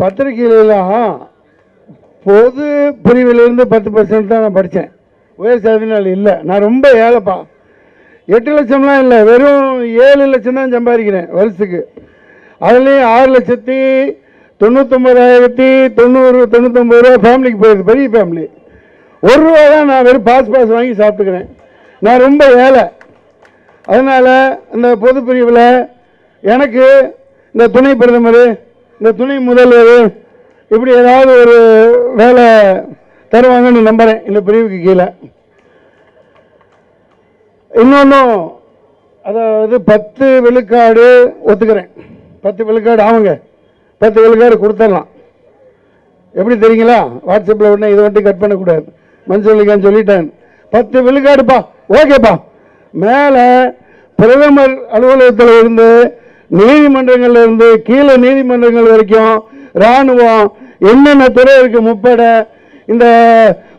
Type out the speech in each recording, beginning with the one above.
பத்திரிகையிலாம் பொது பிரிவிலிருந்து பத்து பர்சன்ட் தான் நான் படித்தேன் உயர் சாதினால் இல்லை. நான் ரொம்ப ஏழைப்பா. எட்டு லட்சம்லாம் இல்லை. வெறும் ஏழு லட்சம் தான் சம்பாதிக்கிறேன் வருஷத்துக்கு. அதுலேயும் ஆறு லட்சத்தி தொண்ணூத்தொம்பதாயிரத்தி தொண்ணூறு தொண்ணூத்தொம்பது ரூபா ஃபேமிலிக்கு போயிடுது பெரிய ஃபேமிலி ஒரு ரூபா தான் நான் வெறும் பாஸ் பாஸ் வாங்கி சாப்பிட்டுக்கிறேன். நான் ரொம்ப ஏழை. அதனால் இந்த பொது பிரிவில் எனக்கு இந்த துணை பிரதமர் இந்த துணை முதல்வர் இப்படி ஏதாவது ஒரு வேலை தருவாங்கன்னு நம்புகிறேன் இந்த பிரிவுக்கு கீழே. இன்னொன்றும் அதாவது பத்து விழுக்காடு ஒத்துக்கிறேன். பத்து விழுக்காடு ஆகுங்க. பத்து விழுக்காடு கொடுத்துடலாம். எப்படி தெரியுங்களா? வாட்ஸ்அப்பில் உடனே இதை வந்துட்டு கட் பண்ணக்கூடாது. மஞ்சளிக்கான்னு சொல்லிட்டேன். பத்து விழுக்காடுப்பா ஓகேப்பா. மேலே பிரதமர் அலுவலகத்தில் இருந்து நீதிமன்றங்கள்ல இருந்து கீழே நீதிமன்றங்கள் வரைக்கும் இராணுவம் என்னென்ன துறை இருக்கு முப்பட இந்த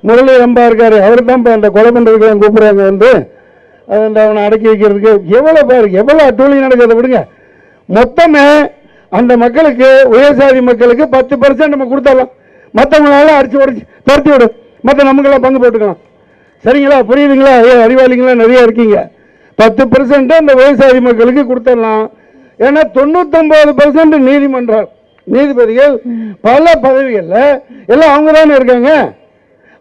முரளி ரம்பா இருக்காரு அவர் தான் அந்த கொலை பண்றதுக்கு கூப்பிட்றாங்க வந்து. அதை அவனை அடக்கி வைக்கிறதுக்கு எவ்வளோ பாரு எவ்வளோ அட்டூழி நடக்கிறத விடுங்க. மொத்தமே அந்த மக்களுக்கு உயர்சாதி மக்களுக்கு பத்து பர்சன்ட் நம்ம கொடுத்துடலாம். மற்றவங்களால அடிச்சு உடச்சி துரத்தி விடும் மற்ற நமக்கெல்லாம் பங்கு போட்டுக்கலாம். சரிங்களா? புரியுதுங்களா? ஏ அறிவாளிங்களா? நிறைய இருக்கீங்க. பத்து பர்சன்ட்டு அந்த விவசாயி மக்களுக்கு கொடுத்துடலாம். ஏன்னா தொண்ணூத்தொன்பது பர்சன்ட் நீதிமன்றம் நீதிபதிகள் பல பதவிகளில் எல்லாம் அவங்க தானே இருக்காங்க.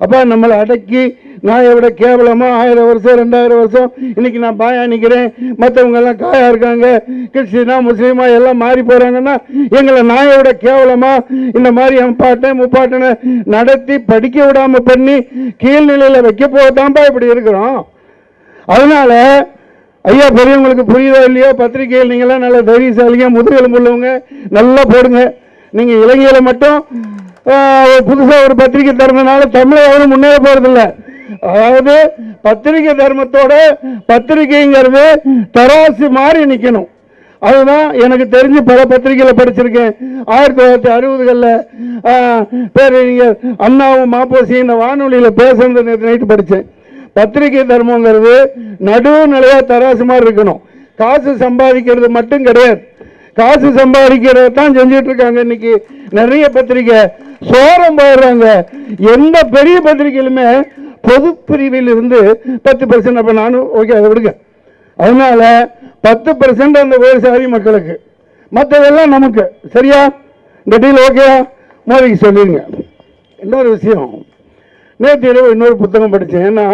அப்போ நம்மளை அடக்கி நான் விட கேவலமா ஆயிரம் வருஷம் ரெண்டாயிரம் வருஷம் இன்னைக்கு நான் பாயா நிற்கிறேன் மற்றவங்க எல்லாம் காயா இருக்காங்க. கிறிஸ்டினா முஸ்லீமா எல்லாம் மாறி போறாங்கன்னா எங்களை நான் விட கேவலமா இந்த மாதிரி அம்பாட்டன் முப்பாட்டனை நடத்தி படிக்க விடாம பண்ணி கீழ்நிலையில வைக்க போதாம்பா இப்படி இருக்கிறோம். அதனால ஐயா பெரியவங்களுக்கு புரியுதோ இல்லையோ? பத்திரிகையில் நீங்களாம் நல்ல தைரியசாலிங்க முதுகெலும்பு உள்ளவங்க நல்லா போடுங்க. நீங்கள் இலங்கையில் மட்டும் புதுசாக ஒரு பத்திரிகை தரதுனால தமிழை எவரும் முன்னேற போகிறதில்ல அதாவது பத்திரிகை தர்மத்தோட பத்திரிகைங்கிறது தராசு மாறி நிற்கணும் அதுதான் எனக்கு தெரிஞ்சு பல பத்திரிகையில் படிச்சிருக்கேன். ஆயிரத்தி தொள்ளாயிரத்தி அறுபதுகளில் பேரறிஞர் அண்ணாவும் மாப்போசியும் இந்த வானொலியில் பேசுறது நேற்று நைட்டு படித்தேன் பத்திரிகை தர்மங்கிறது நடுவுநிலையா தராசு மாதிரி இருக்கணும். காசு சம்பாதிக்கிறது மட்டும் கிடையாது. காசு சம்பாதிக்கிறத தான் செஞ்சுட்டு இருக்காங்க இன்னைக்கு நிறைய பத்திரிகை. சோரம் போடுறாங்க. எந்த பெரிய பத்திரிகையிலுமே பொது பிரிவில் இருந்து பத்து பர்சன்ட் அப்ப நானும் ஓகே அதை விடுங்க. அதனால பத்து பர்சன்ட் அந்த விவசாயி மக்களுக்கு. மற்றதெல்லாம் நமக்கு. சரியா? இந்த டீல் ஓகேயா மோதிக்கு சொல்லிடுங்க. இன்னொரு விஷயம். நேற்று இரவு இன்னொரு புத்தகம் படித்தேன். ஏன்னா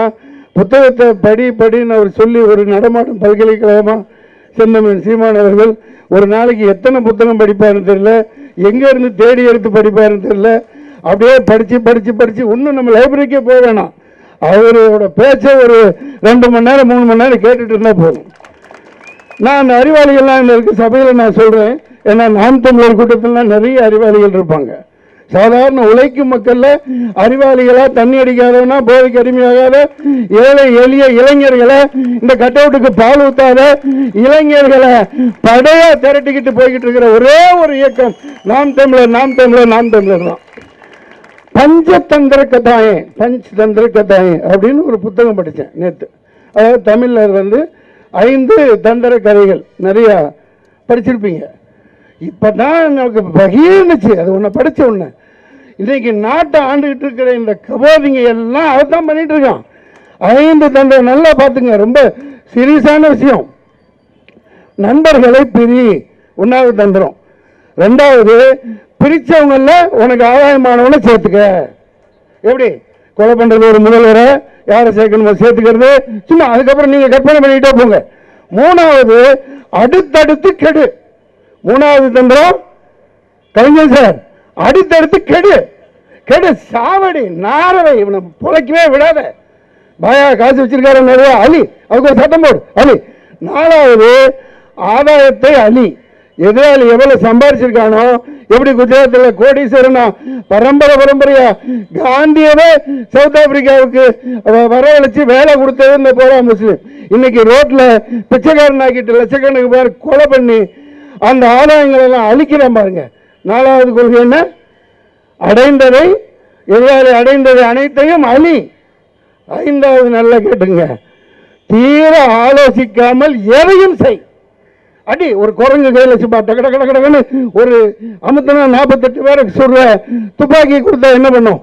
புத்தகத்தை படி படின்னு அவர் சொல்லி ஒரு நடமாடும் பல்கலைக்கழகமாக செந்தமிழ் சீமான் அவர்கள் ஒரு நாளைக்கு எத்தனை புத்தகம் படிப்பாருன்னு தெரியல எங்கேருந்து தேடி எடுத்து படிப்பாருன்னு தெரியல அப்படியே படித்து படித்து படித்து இன்னும் நம்ம லைப்ரரிக்கே போக வேணாம். அவரோட பேச்சை ஒரு ரெண்டு மணி நேரம் மூணு மணி நேரம் கேட்டுட்டு இருந்தால் போதும். நான் அந்த அறிவாளிகள்லாம் இருக்க சபையில் நான் சொல்கிறேன் ஏன்னா நாம் தமிழர் கூட்டத்திலாம் நிறைய அறிவாளிகள் இருப்பாங்க. சாதாரண உழைக்கும் மக்கள்ல அறிவாளிகளா தண்ணி அடிக்காதவனா போதைக்கு அடிமையாகாத ஏழை எளிய இளைஞர்களை இந்த கட்டவுட்டுக்கு பால் ஊத்தாத இளைஞர்களை படையா திரட்டிக்கிட்டு போய்கிட்டு இருக்கிற ஒரே ஒரு இயக்கம் நாம் தமிழர் நாம் தமிழர் நாம் தமிழர் தான். பஞ்சதந்திர கதாயே பஞ்சதந்திர கதாயே அப்படின்னு ஒரு புத்தகம் படித்தேன் நேற்று அதாவது தமிழில் வந்து ஐந்து தந்திர கதைகள் நிறையா படிச்சிருப்பீங்க. இப்போ தான் நமக்கு பகிர்ந்துச்சு. அது ஒன்று படித்த ஒன்று இன்றைக்கு நாட்டை ஆண்டுகிட்டு இருக்கிற இந்த கபோதிங்க எல்லாம் அதை தான் பண்ணிட்டு இருக்கான். ஐந்து தந்திர நல்லா பார்த்துங்க ரொம்ப சீரியஸான விஷயம். நண்பர்களை பிரி ஒன்றாவது தந்திரம். ரெண்டாவது பிரித்தவங்கள உனக்கு ஆதாயமானவனை சேர்த்துக்க. எப்படி? கொலை பண்ணுறது ஒரு முதல்வரை யாரை சேர்க்கணுமோ சேர்த்துக்கிறது. சும்மா அதுக்கப்புறம் நீங்கள் கற்பனை பண்ணிட்டே போங்க. மூணாவது அடுத்தடுத்து கெடு. மூணாவது தந்திரம் கலைஞர் சார் அடுத்தடுத்து கெடு. கெடு சாவடி நாரவை இவனை புழைக்கவே விடாத. பாயா காசு வச்சிருக்காரு நிறைய அலி. அதுக்கு ஒரு சட்டம் போடு அலி. நாலாவது ஆதாயத்தை அலி. எதிராளி எவ்வளவு சம்பாதிச்சிருக்கானோ எப்படி குஜராத்தில் கோடீஸ்வரனா பரம்பரை பரம்பரையா காந்தியவே சவுத் ஆப்பிரிக்காவுக்கு வரவழைச்சு வேலை கொடுத்தது இந்த போரா முஸ்லீம். இன்னைக்கு ரோட்ல பிச்சைக்காரன் ஆக்கிட்டு லட்சக்கணக்கு பேர் கொலை பண்ணி அந்த ஆதாயங்கள் எல்லாம் அழிக்கிறேன் பாருங்க. நாலாவது கொள்கை என்ன? அடைந்ததை எதிராளி அடைந்ததை அனைத்தையும் அழி ஐந்தாவது நல்லா கேட்டுங்க. தீர ஆலோசிக்காமல் எதையும் செய். அடி ஒரு குரங்கு கையில் வச்சு டக கட கட டகன்னு ஒரு அமுத்தனா நாற்பத்தெட்டு பேருக்கு சொல்ற துப்பாக்கி கொடுத்தா என்ன பண்ணும்?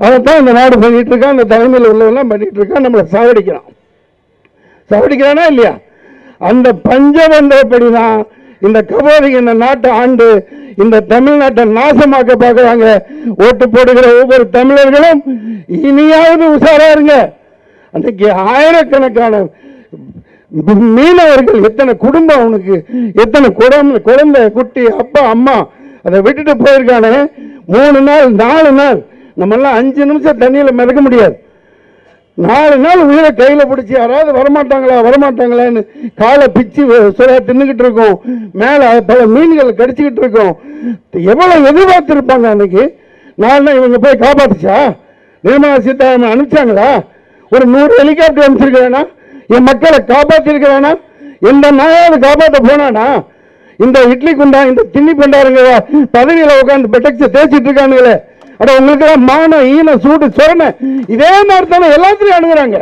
அதைத்தான் இந்த நாடு பண்ணிட்டு இருக்கான் இந்த தலைமையில் உள்ளவெல்லாம் பண்ணிட்டு இருக்கான் நம்மளை சாவடிக்கிறான். சாவடிக்கிறானா இல்லையா? அந்த பஞ்சபந்தப்படி தான் இந்த கபோதிக்கு இந்த நாட்டை ஆண்டு இந்த தமிழ்நாட்டை நாசமாக்க பார்க்குறாங்க ஓட்டு போடுகிற ஒவ்வொரு தமிழர்களும் இனியாவது உஷாரா இருங்க. அன்னைக்கு ஆயிரக்கணக்கான மீனவர்கள் எத்தனை குடும்பம் அவனுக்கு எத்தனை குடும்பம் குழந்தை குட்டி அப்பா அம்மா அதை விட்டுட்டு போயிருக்கானே. மூணு நாள் நாலு நாள் நம்மெல்லாம் அஞ்சு நிமிஷம் தண்ணியில் மிதக்க முடியாது. நாலு நாள் உயிரை கையில் பிடிச்சி யாராவது வரமாட்டாங்களா வரமாட்டாங்களான்னு காலை பிச்சு சுரா தின்னுக்கிட்டு இருக்கோம். மேலே பல மீன்கள் கடிச்சிக்கிட்டு இருக்கோம். எவ்வளோ எதிர்பார்த்திருப்பாங்க அன்னைக்கு? நாலு இவங்க போய் காப்பாத்துச்சா? நிர்மலா சீதாராமன் அனுப்பிச்சாங்களா? ஒரு நூறு ஹெலிகாப்டர் அனுப்பிச்சிருக்கிறானா? என் மக்களை காப்பாற்றிருக்கிறானா எந்த நாயாவது காப்பாற்ற போனானா? இந்த இட்லி குண்டா இந்த திண்ணி பண்டாருங்க பதவியில் உட்காந்து பெட்டக்ஸை தேய்ச்சிட்டு இருக்கானுங்களே. அட உங்களுக்கு மானம் ஈனம் சூடு சொரணை இதே மாதிரி தானே எல்லாத்துலயும் அணுகுறாங்க.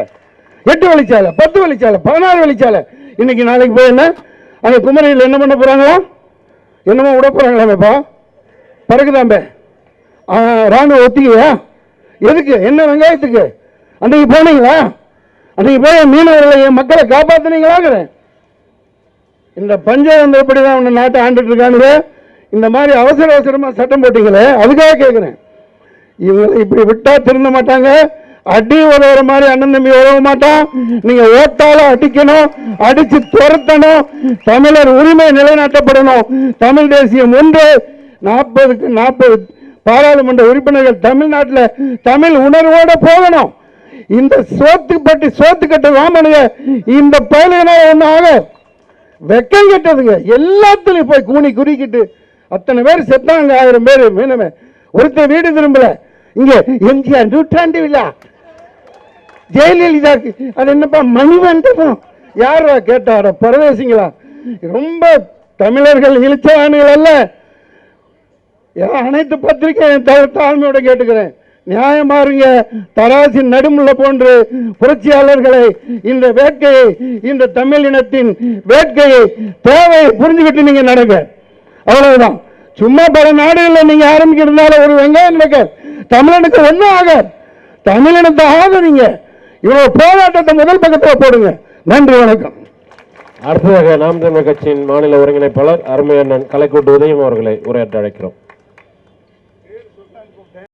எட்டு வழிச்சாலை பத்து வழிச்சாலை பதினாறு வழிச்சாலை. இன்னைக்கு நாளைக்கு போய் என்ன? அங்க குமரியில் என்ன பண்ண போறாங்களா? என்னமோ விட போறாங்களாமேப்பா? பறக்குதாம்பே. ராணுவ ஒத்திக்கையா எதுக்கு? என்ன வெங்காயத்துக்கு? அன்றைக்கு போனீங்களா? அன்றைக்கு போய் மீனவர்களை என் மக்களை காப்பாத்துனீங்களாங்கிறேன் இந்த பஞ்சாயத்து எப்படி தான் உன்னை நாட்டை ஆண்டுட்டு இருக்கானுங்க. இந்த மாதிரி அவசர அவசரமாக சட்டம் போட்டீங்களே அதுக்காக கேட்குறேன் இவங்களை இப்படி விட்டா திருந்த மாட்டாங்க. அடி உதவுற மாதிரி அண்ணன் தம்பி உதவ மாட்டான். நீங்க ஓட்டால அடிக்கணும் அடிச்சு துரத்தணும். தமிழர் உரிமை நிலைநாட்டப்படணும். தமிழ் தேசியம் ஒன்று. நாற்பதுக்கு நாற்பது பாராளுமன்ற உறுப்பினர்கள் தமிழ்நாட்டில் தமிழ் உணர்வோட போகணும். இந்த சோத்து பட்டி சோத்து கட்ட ராமனுங்க இந்த பயலுகனால ஒன்றும் ஆக வெக்கம் கெட்டதுங்க. எல்லாத்துலயும் போய் கூனி குறுக்கிட்டு அத்தனை பேர் செத்தாங்க ஆயிரம் பேர் மீனமே. ஒருத்தர் வீடு திரும்பல. இங்க எம்ஜிஆர் நூற்றாண்டு விழா. ஜெயலலிதா அது என்னப்பா மணிமண்டபம் யாரா கேட்டார? பரதேசிங்களா? ரொம்ப தமிழர்கள் இழிச்சவானுகள் அல்ல. அனைத்து பத்திரிகை தாழ்மையோட கேட்டுக்கிறேன். நியாயமா இருங்க தராசின் நடுமுள்ள போன்று புரட்சியாளர்களை இந்த வேட்கையை இந்த தமிழ் இனத்தின் வேட்கையை தேவையை புரிஞ்சுக்கிட்டு நீங்க நடங்க. அவ்வளவுதான். சும்மா பல நாடுகளில் நீங்கள் ஆரம்பிக்கிறதுனால ஒரு வெங்காயம் நடக்க தமிழனுக்கு ஒன்றும் ஆக தமிழினத்தை நீங்கள் இவ்வளோ போராட்டத்தை முதல் பக்கத்தில் போடுங்க. நன்றி வணக்கம். அடுத்ததாக நாம் தமிழர் கட்சியின் மாநில ஒருங்கிணைப்பாளர் அருமையண்ணன் கலைக்கூட்டு உதயம் அவர்களை உரையாற்ற அழைக்கிறோம்.